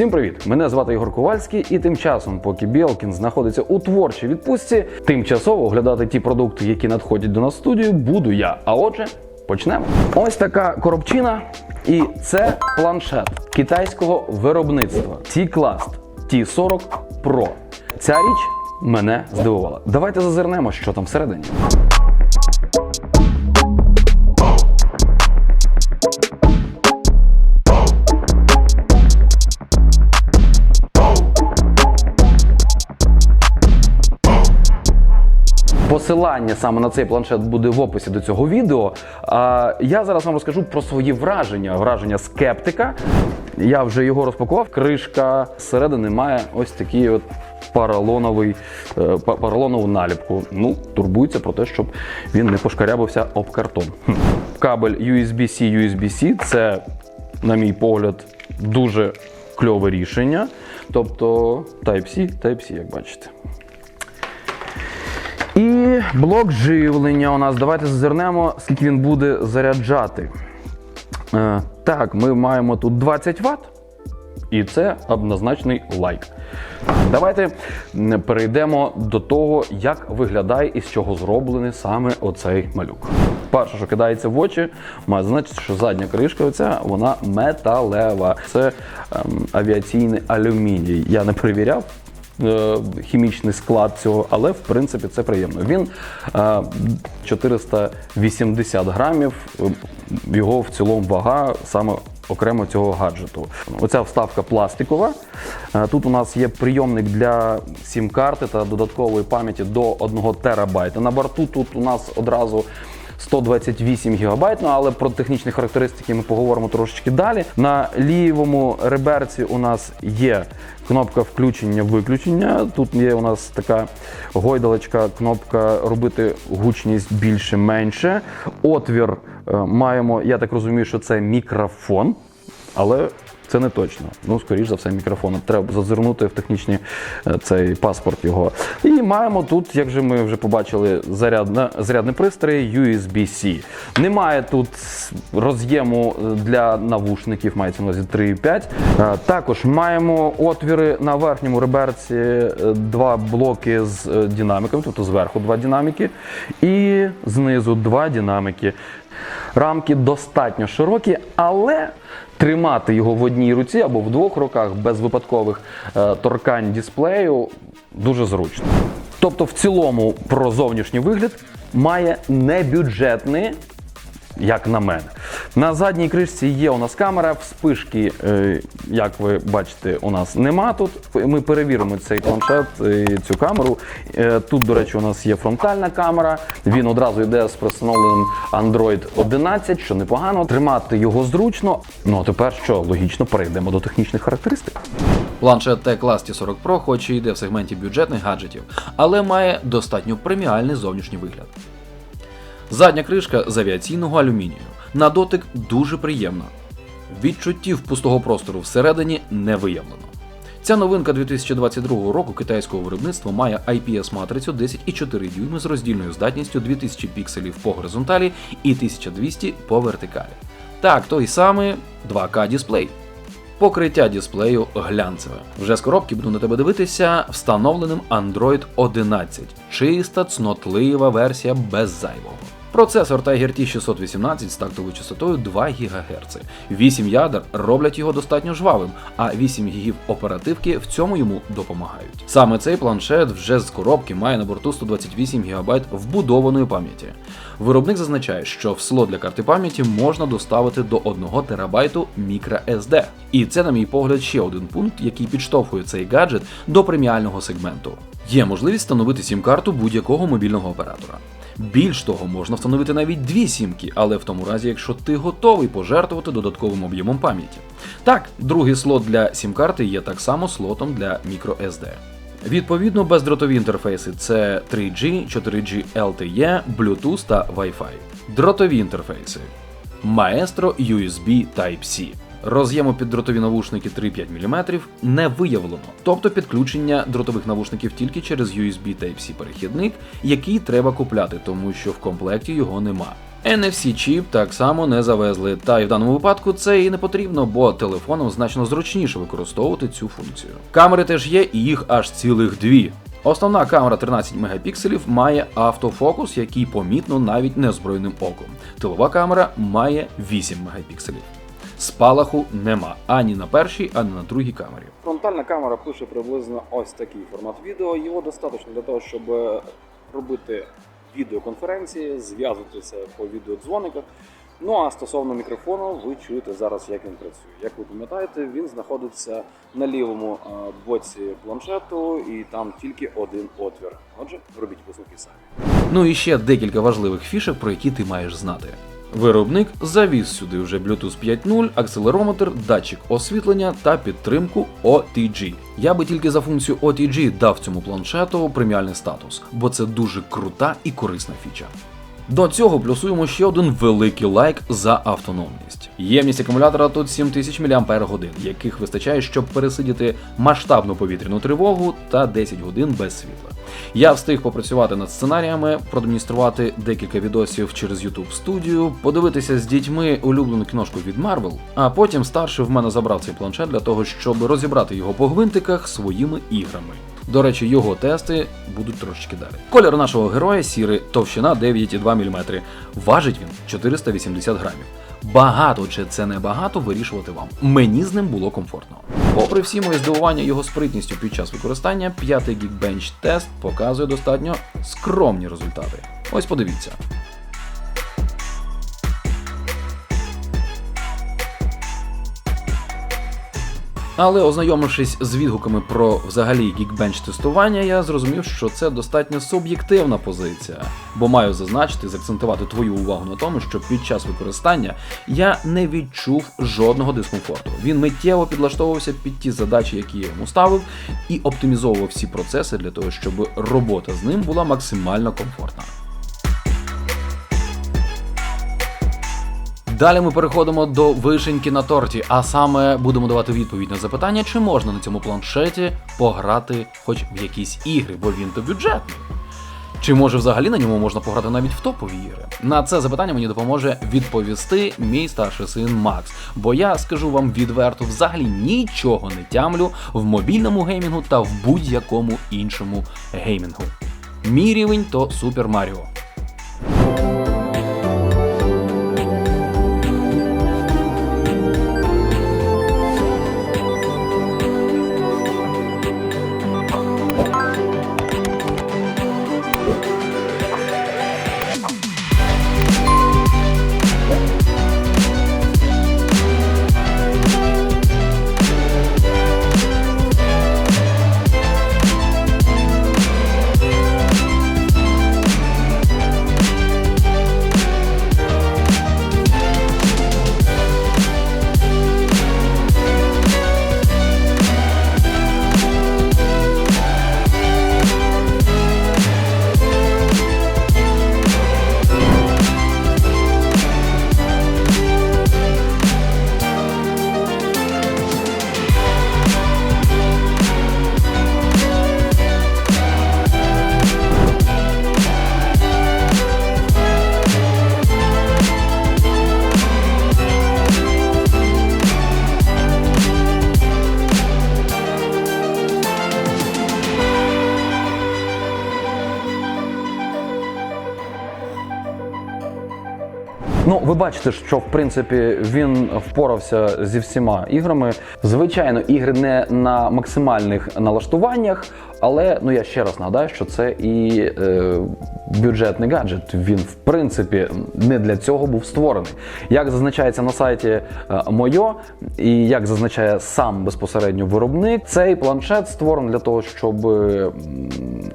Всім привіт! Мене звати Ігор Ковальський, і тим часом, поки Білкін знаходиться у творчій відпустці, тимчасово оглядати ті продукти, які надходять до нас в студію, буду я. А отже, почнемо. Ось така коробчина, і це планшет китайського виробництва T-Class T40 Pro. Ця річ мене здивувала. Давайте зазирнемо, що там всередині. Посилання саме на цей планшет буде в описі до цього відео. А я зараз вам розкажу про свої враження, враження скептика. Я вже його розпакував. Кришка зсередини має ось такий от поролоновий, е, па- поролонову наліпку. Ну, турбується про те, щоб він не пошкарябився об картон. Кабель USB-C, USB-C це, на мій погляд, дуже кльове рішення. Тобто Type-C, Type-C, як бачите. Блок живлення у нас. Давайте зазирнемо, скільки він буде заряджати. Е, так, ми маємо тут 20 Вт. І це однозначний лайк. Давайте перейдемо до того, як виглядає і з чого зроблений саме оцей малюк. Перше, що кидається в очі, має значити, що задня кришка оця, вона металева. Це ем, авіаційний алюміній. Я не перевіряв, хімічний склад цього, але в принципі це приємно. Він е, 480 грамів, е, його в цілому вага саме окремо цього гаджету. Оця вставка пластикова. Е, Тут у нас є прийомник для сім-карти та додаткової пам'яті до 1 терабайта. На борту тут у нас одразу 128 гігабайт, ну, але про технічні характеристики ми поговоримо трошечки далі. На лівому реберці у нас є кнопка включення-виключення. Тут є у нас така гойдалочка, кнопка робити гучність більше-менше. Отвір е, маємо, я так розумію, що це мікрофон, але це не точно. Ну, скоріш за все, мікрофон. Треба зазирнути в технічний е, цей паспорт його. І маємо тут, як же ми вже побачили, зарядне, зарядний пристрій USB-C. Немає тут роз'єму для навушників, мається на увазі 3,5. Е, Також маємо отвіри на верхньому реберці, е, два блоки з е, динаміками, тобто зверху два динаміки, і знизу два динаміки. Рамки достатньо широкі, але тримати його в одній руці або в двох руках без випадкових е, торкань дисплею дуже зручно. Тобто, в цілому, про зовнішній вигляд має небюджетний, як на мене. На задній кришці є у нас камера, вспишки, е, як ви бачите, у нас нема тут. Ми перевіримо цей планшет цю камеру. Е, Тут, до речі, у нас є фронтальна камера. Він одразу йде з встановленим Android 11, що непогано. Тримати його зручно. Ну а тепер що логічно перейдемо до технічних характеристик. Планшет T-Class T40 Pro хоч і йде в сегменті бюджетних гаджетів, але має достатньо преміальний зовнішній вигляд. Задня кришка з авіаційного алюмінію. На дотик дуже приємна. Відчуттів пустого простору всередині не виявлено. Ця новинка 2022 року китайського виробництва має IPS-матрицю 10,4 дюйми з роздільною здатністю 2000 пікселів по горизонталі і 1200 по вертикалі. Так, той самий 2К дисплей. Покриття дисплею глянцеве. Вже з коробки буду на тебе дивитися встановленим Android 11. Чиста, цнотлива версія без зайвого. Процесор Tiger T618 з тактовою частотою 2 ГГц. 8 ядер роблять його достатньо жвавим, а 8 гігів оперативки в цьому йому допомагають. Саме цей планшет вже з коробки має на борту 128 ГБ вбудованої пам'яті. Виробник зазначає, що в слот для карти пам'яті можна доставити до 1 ТБ microSD. І це, на мій погляд, ще один пункт, який підштовхує цей гаджет до преміального сегменту. Є можливість встановити сім-карту будь-якого мобільного оператора. Більш того, можна встановити навіть дві сімки, але в тому разі, якщо ти готовий пожертвувати додатковим об'ємом пам'яті. Так, другий слот для сім-карти є так само слотом для microSD. Відповідно, бездротові інтерфейси це 3G, 4G LTE, Bluetooth та Wi-Fi. Дротові інтерфейси Maestro USB Type-C. Роз'єму під дротові навушники 3,5 мм не виявлено, тобто підключення дротових навушників тільки через USB Type-C перехідник, який треба купляти, тому що в комплекті його нема. NFC-чіп так само не завезли, та й в даному випадку це і не потрібно, бо телефоном значно зручніше використовувати цю функцію. Камери теж є, і їх аж цілих дві. Основна камера 13 мегапікселів має автофокус, який помітно навіть неозброєним оком. Тилова камера має 8 мегапікселів. Спалаху нема ані на першій, ані на другій камері. Фронтальна камера пише приблизно ось такий формат відео. Його достатньо для того, щоб е, робити відеоконференції, зв'язуватися по відеодзвониках. Ну а стосовно мікрофону, ви чуєте зараз, як він працює. Як ви пам'ятаєте, він знаходиться на лівому е, боці планшету, і там тільки один отвір. Отже, робіть послухи самі. Ну і ще декілька важливих фішок, про які ти маєш знати. Виробник завіз сюди вже Bluetooth 5.0, акселерометр, датчик освітлення та підтримку OTG. Я би тільки за функцію OTG дав цьому планшету преміальний статус, бо це дуже крута і корисна фіча. До цього плюсуємо ще один великий лайк за автономність. Ємність акумулятора тут 7000 мАч, яких вистачає, щоб пересидіти масштабну повітряну тривогу та 10 годин без світла. Я встиг попрацювати над сценаріями, продемонструвати декілька відосів через YouTube Studio, подивитися з дітьми улюблену книжку від Marvel, а потім старший в мене забрав цей планшет для того, щоб розібрати його по гвинтиках своїми іграми. До речі, його тести будуть трошечки далі. Колір нашого героя сірий, товщина 9,2 мм. Важить він 480 грамів. Багато чи це не багато вирішувати вам. Мені з ним було комфортно. Попри всі мої здивування його спритністю під час використання, п'ятий Geekbench тест показує достатньо скромні результати. Ось подивіться. Але ознайомившись з відгуками про взагалі Geekbench тестування, я зрозумів, що це достатньо суб'єктивна позиція, бо маю зазначити закцентувати твою увагу на тому, що під час використання я не відчув жодного дискомфорту. Він миттєво підлаштовувався під ті задачі, які я йому ставив, і оптимізовував всі процеси для того, щоб робота з ним була максимально комфортна. Далі ми переходимо до вишеньки на торті, а саме будемо давати відповідь на запитання, чи можна на цьому планшеті пограти хоч в якісь ігри, бо він то бюджетний. Чи може взагалі на ньому можна пограти навіть в топові ігри? На це запитання мені допоможе відповісти мій старший син Макс. Бо я скажу вам відверто, взагалі нічого не тямлю в мобільному геймінгу та в будь-якому іншому геймінгу. Мій рівень то Супер Маріо. Ви бачите, що в принципі він впорався зі всіма іграми. Звичайно, ігри не на максимальних налаштуваннях, але ну я ще раз нагадаю, що це і е, бюджетний гаджет. Він в принципі не для цього був створений. Як зазначається на сайті е, Мойо, і як зазначає сам безпосередньо виробник, цей планшет створений для того, щоб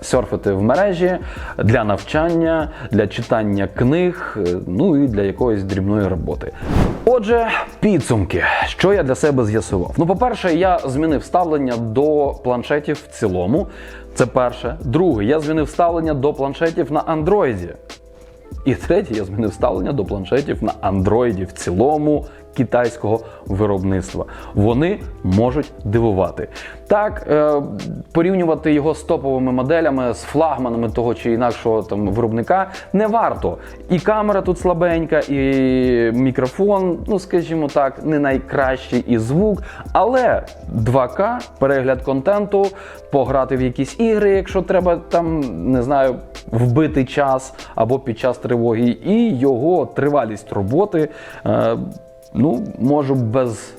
серфити в мережі для навчання, для читання книг, е, ну і для якоїсь дрібної роботи. Отже, підсумки, що я для себе з'ясував. Ну, по-перше, я змінив ставлення до планшетів в цілому. Це перше. Друге, я змінив ставлення до планшетів на андроїді. І третє, я змінив ставлення до планшетів на андроїді в цілому китайського виробництва. Вони можуть дивувати. Так, е, порівнювати його з топовими моделями, з флагманами того чи інакшого там виробника не варто. І камера тут слабенька, і мікрофон, ну скажімо так, не найкращий, і звук. Але 2К, перегляд контенту, пограти в якісь ігри, якщо треба там, не знаю, вбити час або під час тривоги, і його тривалість роботи. Е, ну, можу без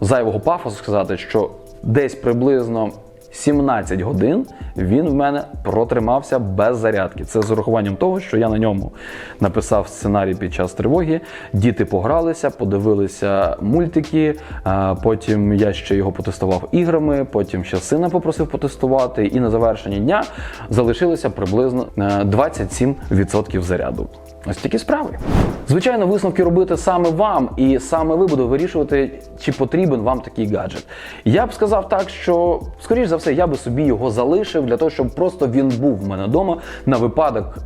зайвого пафосу сказати, що десь приблизно 17 годин він в мене протримався без зарядки. Це з урахуванням того, що я на ньому написав сценарій під час тривоги. Діти погралися, подивилися мультики. Потім я ще його потестував іграми. Потім ще сина попросив потестувати. І на завершення дня залишилося приблизно е, 27% заряду. Ось такі справи. Звичайно, висновки робити саме вам, і саме ви будете вирішувати, чи потрібен вам такий гаджет. Я б сказав так, що, скоріш за все, я би собі його залишив для того, щоб просто він був в мене вдома на випадок.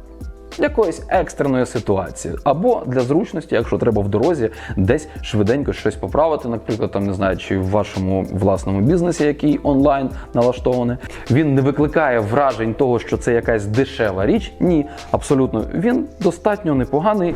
Якоїсь екстреної ситуації, або для зручності, якщо треба в дорозі, десь швиденько щось поправити, наприклад, там не знаю, чи в вашому власному бізнесі, який онлайн налаштований, він не викликає вражень того, що це якась дешева річ. Ні, абсолютно він достатньо непоганий.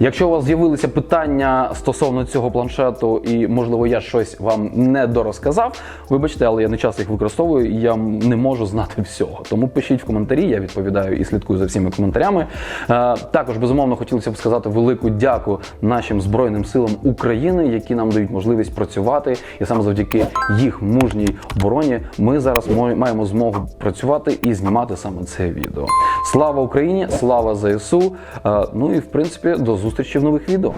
Якщо у вас з'явилися питання стосовно цього планшету, і можливо я щось вам не дорозказав, вибачте, але я не часто їх використовую, і я не можу знати всього. Тому пишіть в коментарі, я відповідаю і слідкую за всіми коментарями. Е, Також безумовно хотілося б сказати велику дяку нашим збройним силам України, які нам дають можливість працювати, і саме завдяки їх мужній обороні ми зараз мо- маємо змогу працювати і знімати саме це відео. Слава Україні! Слава ЗСУ! Е, Ну і в принципі до зустрічі в нових відео.